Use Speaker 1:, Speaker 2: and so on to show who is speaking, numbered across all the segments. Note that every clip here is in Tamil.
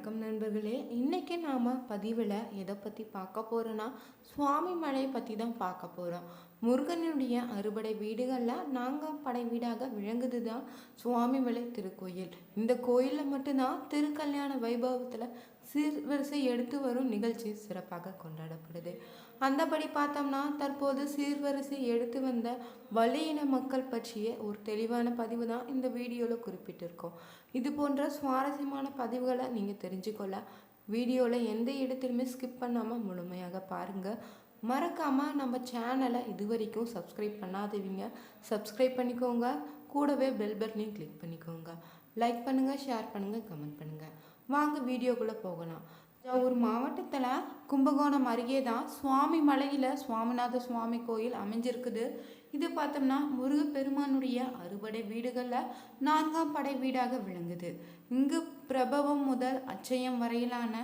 Speaker 1: வணக்கம் நண்பர்களே. இன்றைக்கி நாம் பதிவில் எதை பற்றி பார்க்க போகிறோன்னா சுவாமி மலை பற்றி தான் பார்க்க போகிறோம் முருகனுடைய அறுபடை வீடுகளில் நாங்கள் படை வீடாக விளங்குது தான் சுவாமிமலை திருக்கோயில். இந்த கோயிலில் மட்டும்தான் திருக்கல்யாண வைபவத்தில் சீர்வரிசை எடுத்து வரும் நிகழ்ச்சி சிறப்பாக கொண்டாடப்படுது. அந்தபடி பார்த்தோம்னா தற்போது சீர்வரிசை எடுத்து வந்த வலியின மக்கள் பற்றிய ஒரு தெளிவான பதிவு தான் இந்த வீடியோவில் குறிப்பிட்டிருக்கோம். இது போன்ற சுவாரஸ்யமான பதிவுகளை நீங்கள் தெரிஞ்சுக்கொள்ள வீடியோவில் எந்த இடத்துலையுமே ஸ்கிப் பண்ணாமல் முழுமையாக பாருங்கள் மறக்காமல் நம்ம சேனலை இது வரைக்கும் சப்ஸ்கிரைப் பண்ணாதவங்க சப்ஸ்கிரைப் பண்ணிக்கோங்க. கூடவே பெல் பட்டனையும் கிளிக் பண்ணிக்கோங்க. லைக் பண்ணுங்கள் ஷேர் பண்ணுங்கள் கமெண்ட் பண்ணுங்கள் வாங்க வீடியோக்குள்ளே போகலாம். தஞ்சாவூர் மாவட்டத்தில் கும்பகோணம் அருகே தான் சுவாமி மலையில் சுவாமிநாத சுவாமி கோயில் அமைஞ்சிருக்குது. இது பார்த்தோம்னா முருகப்பெருமானுடைய அறுபடை வீடுகளில் நான்காம் படை வீடாக விளங்குது. இங்கு பிரபவம் முதல் அச்சயம் வரையிலான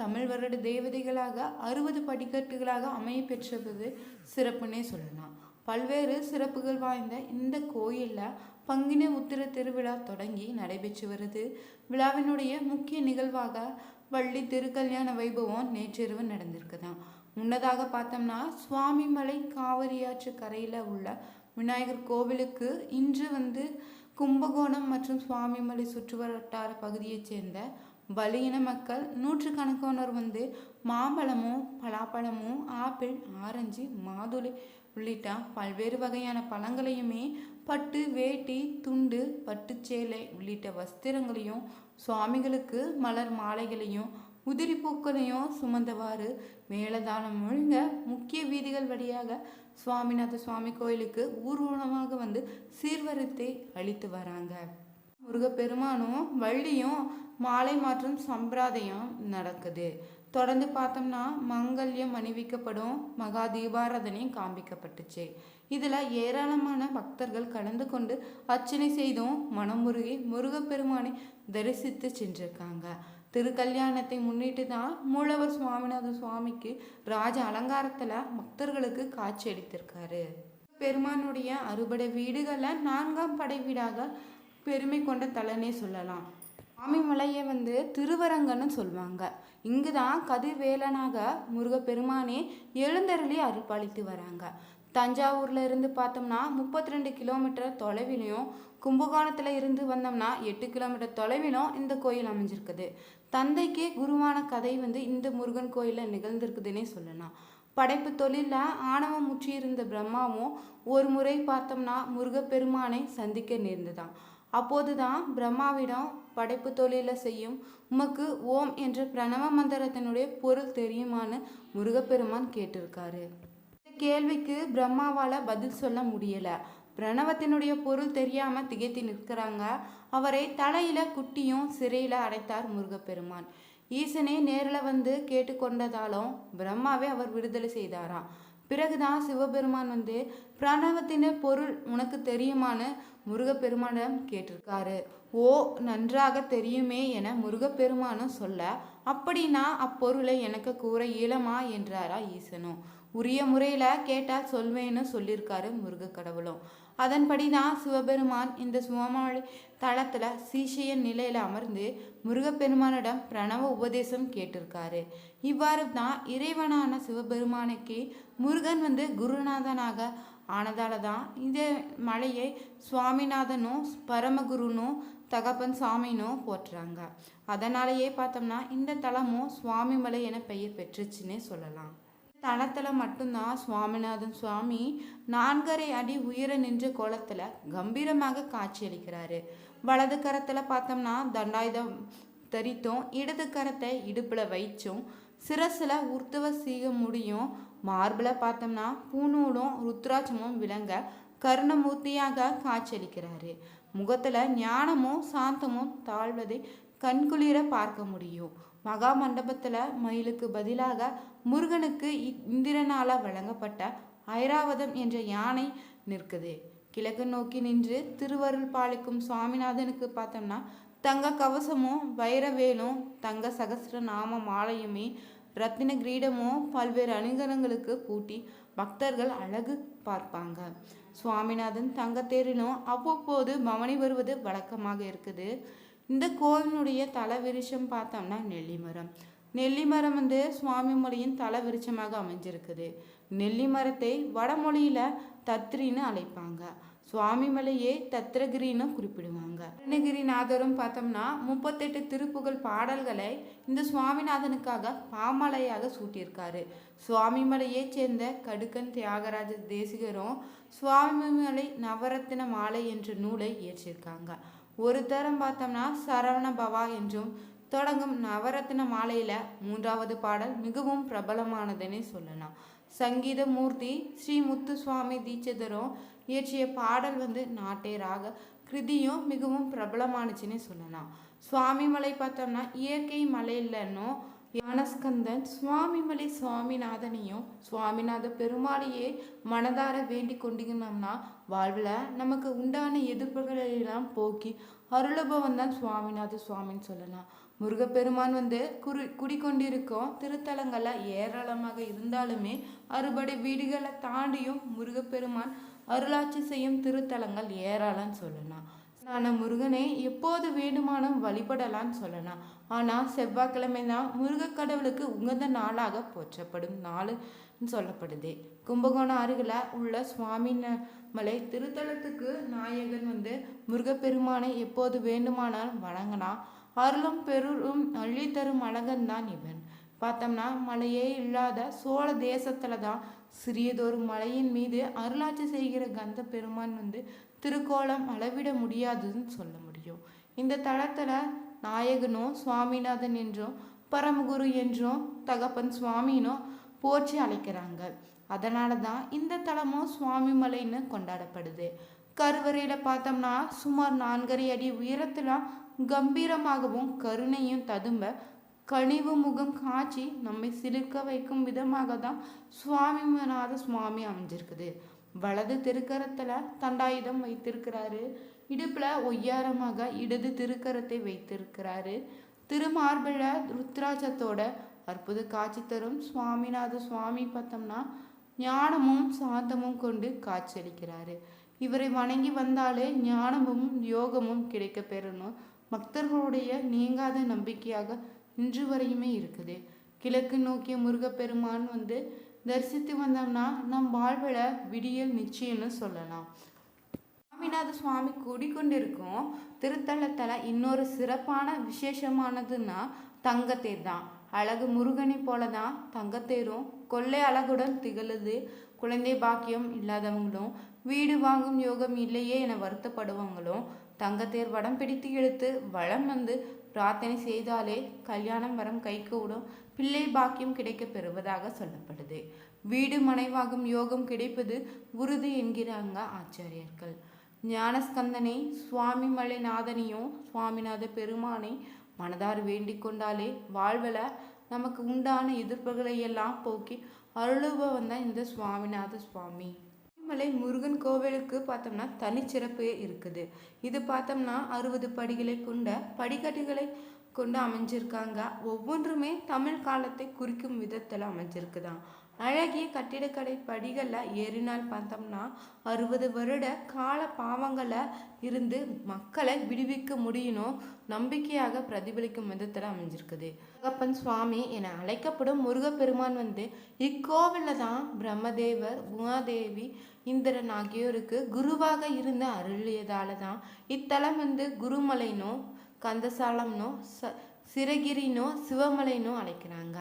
Speaker 1: தமிழ் வருட தேவதைகளாக அறுபது படிக்கட்டுகளாக அமைய பெற்றது. சிறப்புன்னே சொல்லலாம். பல்வேறு சிறப்புகள் வாய்ந்த இந்த கோயிலில் பங்கினி உத்திர திருவிழா தொடங்கி நடைபெற்று வருது. விழாவினுடைய முக்கிய நிகழ்வாக வள்ளி திருக்கல்யாண வைபவம் நேற்றிரவு நடந்திருக்குதான் முன்னதாக பார்த்தோம்னா சுவாமிமலை காவிரியாற்று கரையில் உள்ள விநாயகர் கோவிலுக்கு இன்று வந்து கும்பகோணம் மற்றும் சுவாமிமலை சுற்றுவட்டார பகுதியைச் சேர்ந்த வலியின மக்கள் நூற்றுக்கணக்கானோர் வந்து மாம்பழமும் பலாப்பழமும் ஆப்பிள் ஆரஞ்சு மாதுளை உள்ளிட்ட பல்வேறு வகையான பழங்களையுமே பட்டு வேட்டி துண்டு பட்டுச்சேலை உள்ளிட்ட வஸ்திரங்களையும் சுவாமிகளுக்கு மலர் மாலைகளையும் உதிரி பூக்களையும் சுமந்தவாறு மேலதானம் முழுங்க முக்கிய வீதிகள் வழியாக சுவாமிநாத சுவாமி கோயிலுக்கு ஊர்வலமாக வந்து சீர்வரித்தை அளித்து வராங்க. முருகப்பெருமானும் வள்ளியும் மாலை மாற்றும் சம்பிரதாயம் நடக்குது. தொடர்ந்து பார்த்தோம்னா மங்கல்யம் அணிவிக்கப்படும் மகா தீபாராதனையும் காண்பிக்கப்பட்டுச்சு. இதில் ஏராளமான பக்தர்கள் கலந்து கொண்டு அர்ச்சனை செய்தும் மனமுருகி முருகப்பெருமானை தரிசித்து சென்றிருக்காங்க. திருக்கல்யாணத்தை முன்னிட்டு தான் மூலவர் சுவாமிநாத சுவாமிக்கு ராஜ அலங்காரத்தில் பக்தர்களுக்கு காட்சி அளித்திருக்காரு. பெருமானுடைய அறுபடை வீடுகளில் நான்காம் படை வீடாக பெருமை கொண்ட தலனே சொல்லலாம். சுவாமிமலையை வந்து திருவரங்கன்னு சொல்லுவாங்க இங்கு தான் கதிர்வேலனாக முருகப்பெருமானே எழுந்தருளி அருள்பாலித்து வராங்க. தஞ்சாவூரில் இருந்து பார்த்தோம்னா முப்பத்தி ரெண்டு கிலோமீட்டர் தொலைவிலையும் கும்பகோணத்தில் இருந்து வந்தோம்னா எட்டு கிலோமீட்டர் தொலைவிலும் இந்த கோயில் அமைஞ்சிருக்குது. தந்தைக்கே குருவான கதை வந்து இந்த முருகன் கோயிலில் நிகழ்ந்திருக்குதுன்னே சொல்லலாம். படைப்பு தொழிலில் ஆணவம் முற்றியிருந்த பிரம்மாவும் ஒரு முறை பார்த்தோம்னா முருகப்பெருமானை சந்திக்க நேர்ந்துதான். அப்போதுதான் பிரம்மாவிடம் படைப்பு தொழிலை செய்யும் உமக்கு ஓம் என்ற பிரணவ மந்திரத்தினுடைய பொருள் தெரியுமான்னு முருகப்பெருமான் கேட்டிருக்காரு. இந்த கேள்விக்கு பிரம்மாவால் பதில் சொல்ல முடியலை. பிரணவத்தினுடைய பொருள் தெரியாமல் திகைத்து நிற்கிறாங்க. அவரை தலையில் குட்டியும் சிறையில் அடைத்தார் முருகப்பெருமான். ஈசனே நேரில் வந்து கேட்டுக்கொண்டதாலும் பிரம்மாவே அவர் விடுதலை செய்தாராம். பிறகுதான் சிவபெருமான் வந்து பிரணவத்தின பொருள் உனக்கு தெரியுமான்னு முருகப்பெருமானிடம் கேட்டிருக்காரு. ஓ நன்றாக தெரியுமே என முருகப்பெருமானும் சொல்ல அப்படின்னா அப்பொருளை எனக்கு கூற இயலமா? என்றாரா ஈசனும் உரிய முறையில் கேட்டால் சொல்வேன்னு சொல்லியிருக்காரு முருக கடவுளும் அதன்படி தான் சிவபெருமான் இந்த சுவமாளி தளத்தில் சீஷையன் நிலையில் அமர்ந்து முருகப்பெருமானிடம் பிரணவ உபதேசம் கேட்டிருக்காரு. இவ்வாறு தான் இறைவனான சிவபெருமானுக்கு முருகன் வந்து குருநாதனாக ஆனதால தான் இந்த மலையை சுவாமிநாதனும் பரமகுருனும் தகப்பன் சாமினும் போற்றுறாங்க. அதனாலேயே பார்த்தோம்னா இந்த தலமும் சுவாமிமலை என பெயர் பெற்றுச்சுன்னே சொல்லலாம். தளத்தில் மட்டும்தான் சுவாமிநாதன் சுவாமி நான்கரை அடி உயர நின்ற கோலத்தில் கம்பீரமாக காட்சியளிக்கிறாரு வலது கரத்தில் பார்த்தோம்னா தண்டாயுதம் தரித்தும் இடது கரத்தை இடுப்பில் வைச்சும் சிரசில் உருத்துவ சீக முடியும். மார்பில் பார்த்தோம்னா பூநூலும் ருத்ராட்சமும் விளங்க கருணமூர்த்தியாக காட்சியளிக்கிறாரு. முகத்தில் ஞானமும் சாந்தமும் தாழ்வதை கண்குளிர பார்க்க முடியும். மகா மண்டபத்தில் மயிலுக்கு பதிலாக முருகனுக்கு இந்திரனால் வழங்கப்பட்ட ஐராவதம் என்ற யானை நிற்குது. கிழக்கு நோக்கி நின்று திருவருள் பாலிக்கும் சுவாமிநாதனுக்கு பார்த்தோம்னா தங்க கவசமும் வைரவேலும் தங்க சகசிர நாம மாலையுமே ரத்தின கிரீடமும் பல்வேறு அணிகலங்களுக்கு பூட்டி பக்தர்கள் அழகு பார்ப்பாங்க. சுவாமிநாதன் தங்கத்தேரிலும் அவ்வப்போது பவனி வருவது வழக்கமாக இருக்குது. இந்த கோவிலுடைய தல பார்த்தோம்னா நெல்லிமரம் நெல்லிமரம் வந்து சுவாமி மொழியின் தல விருட்சமாக அமைஞ்சிருக்குது நெல்லிமரத்தை வடமொழியில் தத்ரின்னு அழைப்பாங்க. சுவாமிமலையே தத்ரகிரின்னு குறிப்பிடுவாங்க. அருணகிரிநாதரும் பார்த்தோம்னா முப்பத்தெட்டு திருப்புகழ் பாடல்களை இந்த சுவாமிநாதனுக்காக பாமலையாக சூட்டியிருக்காரு. சுவாமிமலையை சேர்ந்த கடுக்கன் தியாகராஜ தேசிகரும் சுவாமிமலை நவரத்தின மாலை என்ற நூலை இயற்றியிருக்காங்க. ஒரு தரம் பார்த்தோம்னா சரவண பவா என்றும் தொடங்கும் நவரத்தின மாலையில மூன்றாவது பாடல் மிகவும் பிரபலமானதுன்னு சொல்லலாம். சங்கீத மூர்த்தி ஸ்ரீ முத்துசுவாமி தீட்சிதரும் இயற்றிய பாடல் வந்து நாட்டே ராக கிருதியும் மிகவும் பிரபலமானுச்சுன்னே சொல்லலாம். சுவாமி மலை பார்த்தோம்னா இயற்கை மலை இல்லைன்னோ ஞானஸ்கந்தன் சுவாமிமலை சுவாமிநாதனையும் சுவாமிநாத பெருமாளையே மனதார வேண்டி கொண்டிருந்தோம்னா வாழ்வில் நமக்கு உண்டான எதிர்ப்புகளெல்லாம் போக்கி அருளபவன் தான் சுவாமிநாத சுவாமின்னு சொல்லலாம். முருகப்பெருமான் வந்து குறி குடிக்கொண்டிருக்கும் திருத்தலங்கள்லாம் ஏராளமாக இருந்தாலுமே அறுபடை வீடுகளை தாண்டியும் முருகப்பெருமான் அருளாட்சி செய்யும் திருத்தலங்கள் ஏராளம்னு சொல்லலாம் நான் முருகனை எப்போது வேண்டுமானும் வழிபடலாம்னு சொல்லலாம் ஆனால் செவ்வாய்க்கிழமை தான் முருகக் கடவுளுக்கு உகந்த நாளாக போற்றப்படும் நாள்னு சொல்லப்படுது. கும்பகோணம் அருகில் உள்ள சுவாமி மலை திருத்தலத்துக்கு நாயகன் வந்து முருகப்பெருமானை எப்போது வேண்டுமானாலும் வணங்கலாம் அருளும் பெருளும் அள்ளித்தரும் அழகன் தான் இவன். பார்த்தோம்னா மலையே இல்லாத சோழ தேசத்துல தான் சிறியதொரு மலையின் மீது அருளாட்சி செய்கிற கந்த பெருமான் வந்து திருக்கோலம் அளவிட முடியாதுன்னு சொல்ல முடியும். இந்த தளத்தில் நாயகனும் சுவாமிநாதன் என்றும் பரமகுரு என்றும் தகப்பன் சுவாமினும் போற்றி அழைக்கிறாங்க. அதனால தான் இந்த தலமும் சுவாமி மலைன்னு கொண்டாடப்படுது. கருவறையில் பார்த்தோம்னா சுமார் நான்கரை அடி உயரத்தில் கம்பீரமாகவும் கருணையும் ததும்ப கனிவு முகம் காட்சி நம்மை சிலிர்க்க வைக்கும் விதமாக தான் சுவாமிநாத சுவாமி அமைஞ்சிருக்குது. வலது திருக்கரத்தில் தண்டாயுதம் வைத்திருக்கிறாரு. இடுப்பில் ஒய்யாரமாக இடது திருக்கரத்தை வைத்திருக்கிறாரு. திருமார்பிழ ருத்ராஜத்தோட அற்புத காட்சி தரும் சுவாமிநாத சுவாமி பார்த்தோம்னா ஞானமும் சாந்தமும் கொண்டு காட்சியளிக்கிறாரு. இவரை வணங்கி வந்தாலே ஞானமும் யோகமும் கிடைக்க பெறணும். பக்தர்களுடைய நீங்காத நம்பிக்கையாக இன்று வரையுமே இருக்குது. கிழக்கு நோக்கிய முருகப்பெருமான் வந்து தரிசித்து வந்தோம்னா நம் வாழ்வில் விடியல் நிச்சயம்னு சொல்லலாம். சுவாமிநாத சுவாமி கூடிக்கொண்டிருக்கும் திருத்தலத்தில் இன்னொரு சிறப்பான விசேஷமானதுன்னா தங்கத்தேர் தான் அழகு முருகனை போல தான் தங்கத்தேரும் கொள்ளை அழகுடன் திகழுது. குழந்தை பாக்கியம் இல்லாதவங்களும் வீடு வாங்கும் யோகம் இல்லையே என வருத்தப்படுவவங்களும் தங்கத்தேர் வடம் பிடித்து இழுத்து வளம் வந்து பிரார்த்தனை செய்தாலே கல்யாணம் வரம் கைகூடும் பிள்ளை பாக்கியம் கிடைக்க பெறுவதாக சொல்லப்படுது. வீடு மனைவாகும் யோகம் கிடைப்பது உறுதி என்கிறாங்க ஆச்சாரியர்கள். ஞானஸ்கந்தனை சுவாமி மலைநாதனையும் சுவாமிநாத பெருமானை மனதார் வேண்டிக் கொண்டாலே வாழ்வில் நமக்கு உண்டான எதிர்ப்புகளை எல்லாம் போக்கி அருளுபவன் தான் இந்த சுவாமிநாத சுவாமி. மலை முருகன் கோவிலுக்கு பார்த்தோம்னா தனிச்சிறப்பு இருக்குது. இது பார்த்தோம்னா அறுபது படிகளை கொண்ட படிக்கட்டுகளை கொண்டு அமைஞ்சிருக்காங்க. ஒவ்வொன்றுமே தமிழ் காலத்தை குறிக்கும் விதத்தில் அமைஞ்சிருக்குதான். அழகிய கட்டிடக்கடை படிகளில் ஏறினால் பார்த்தோம்னா அறுபது வருட கால பாவங்களை இருந்து மக்களை விடுவிக்க முடியணும் நம்பிக்கையாக பிரதிபலிக்கும் விதத்தில் அமைஞ்சிருக்குது. முருகப்பன் சுவாமி என அழைக்கப்படும் முருகப்பெருமான் வந்து இக்கோவிலில் தான் பிரம்மதேவர் உமாதேவி இந்திரன் ஆகியோருக்கு குருவாக இருந்து அருளியதால தான் இத்தலம் வந்து குருமலைனோ கந்தசாலம்னோ ச சிறகிரினோ சிவமலைனோ அழைக்கிறாங்க.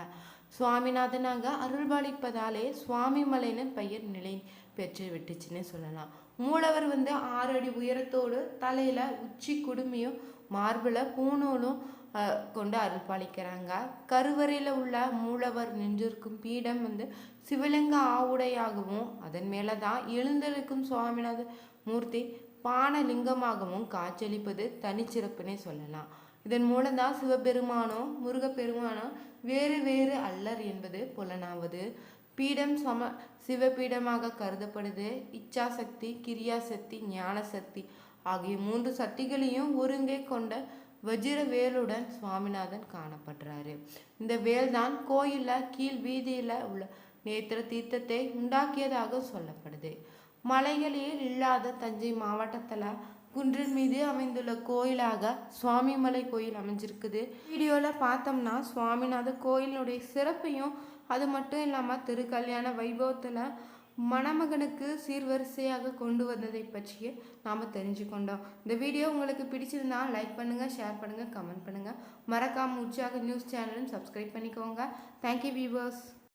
Speaker 1: சுவாமிநாதனாக அருள்பாலிப்பதாலே சுவாமி மலைன்னு பெயர் நிலை பெற்று விட்டுச்சுன்னு சொல்லலாம். மூலவர் வந்து ஆறு அடி உயரத்தோடு தலையில் உச்சி குடுமியும் மார்பில் பூணூலும் கொண்டு அருள்பாலிக்கிறாங்க. கருவறையில் உள்ள மூலவர் நின்றிருக்கும் பீடம் வந்து சிவலிங்க ஆவுடையாகவும் அதன் மேலே தான் எழுந்திருக்கும் சுவாமிநாத மூர்த்தி பானலிங்கமாகவும் காட்சியளிப்பது தனிச்சிறப்புன்னே சொல்லலாம். இதன் மூலம்தான் சிவபெருமானோ முருகப்பெருமானோ வேறு வேறு அல்லர் என்பது புலனாவது. பீடம் சம சிவபீடமாக கருதப்படுது. இச்சாசக்தி கிரியாசக்தி ஞானசக்தி ஆகிய மூன்று சக்திகளையும் ஒருங்கே கொண்ட வஜிர வேலுடன் சுவாமிநாதன் காணப்படுறாரு. இந்த வேல் தான் கோயிலில் கீழ் வீதியில் உள்ள நேத்திர தீர்த்தத்தை உண்டாக்கியதாக சொல்லப்படுது. மலைகளில் இல்லாத தஞ்சை மாவட்டத்தில் குன்றின் மீது அமைந்துள்ள கோயிலாக சுவாமிமலை கோயில் அமைஞ்சிருக்குது. வீடியோவில் பார்த்தோம்னா சுவாமிநாத கோயிலினுடைய சிறப்பையும் அது மட்டும் இல்லாமல் திருக்கல்யாண வைபவத்தில் மணமகனுக்கு சீர்வரிசையாக கொண்டு வந்ததை பற்றிய நாம் தெரிஞ்சுக்கொண்டோம். இந்த வீடியோ உங்களுக்கு பிடிச்சிருந்தா லைக் பண்ணுங்கள் ஷேர் பண்ணுங்கள் கமெண்ட் பண்ணுங்கள் மறக்காமல் உற்சாக நியூஸ் சேனலும் சப்ஸ்கிரைப் பண்ணிக்கோங்க. Thank you viewers